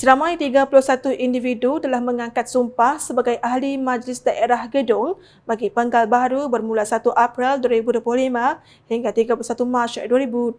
Seramai 31 individu telah mengangkat sumpah sebagai ahli Majlis Daerah Gedung bagi penggal baru bermula 1 April 2025 hingga 31 Mac 2028.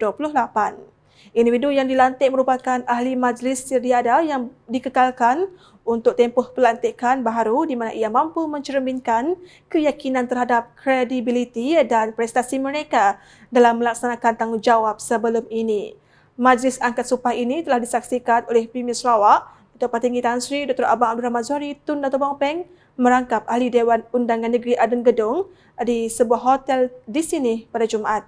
Individu yang dilantik merupakan ahli majlis sediada yang dikekalkan untuk tempoh pelantikan baharu di mana ia mampu mencerminkan keyakinan terhadap kredibiliti dan prestasi mereka dalam melaksanakan tanggungjawab sebelum ini. Majlis Angkat Sumpah ini telah disaksikan oleh Premier Sarawak, Datuk Patinggi Tan Sri Dr. Abang Abdul Rahman Zuhari Tun Dato' Bang Peng merangkap ahli Dewan Undangan Negeri Aden Gedong di sebuah hotel di sini pada Jumaat.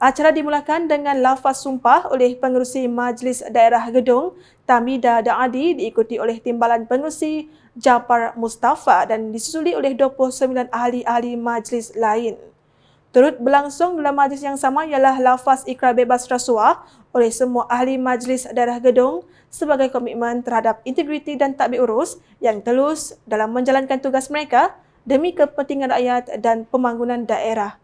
Acara dimulakan dengan lafaz sumpah oleh pengerusi Majlis Daerah Gedung Tamida Daadi diikuti oleh timbalan pengerusi Japar Mustafa dan disusuli oleh 29 ahli-ahli majlis lain. Turut berlangsung dalam majlis yang sama ialah lafaz ikrar bebas rasuah oleh semua ahli majlis daerah gedung sebagai komitmen terhadap integriti dan takbir urus yang telus dalam menjalankan tugas mereka demi kepentingan rakyat dan pembangunan daerah.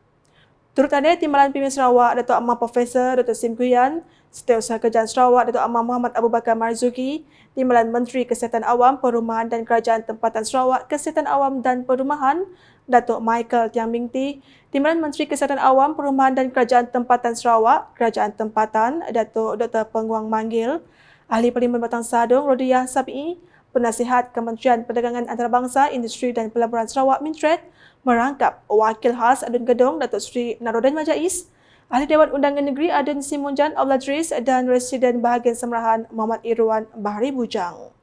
Turut ada Timbalan Pemimpin Sarawak Datuk Amah Profesor Dr. Sim Kuyan, Setiausaha Kerajaan Sarawak Datuk Amah Muhammad Abu Bakar Marzuki, Timbalan Menteri Kesihatan Awam, Perumahan dan Kerajaan Tempatan Sarawak, Kesihatan Awam dan Perumahan Datuk Michael Tiang Mingti, Timbalan Menteri Kesihatan Awam, Perumahan dan Kerajaan Tempatan Sarawak, Kerajaan Tempatan Datuk Dr. Penguang Manggil, Ahli Parlimen Batang Sadung Rodiah Sabi, Penasihat Kementerian Perdagangan Antarabangsa, Industri dan Pelaburan Sarawak Mintret merangkap Wakil Khas Adun Gedong Datuk Seri Narodin Majais, Ahli Dewan Undangan Negeri Adun Simunjan Abladris dan Residen Bahagian Semerahan Muhammad Irwan Bahari Bujang.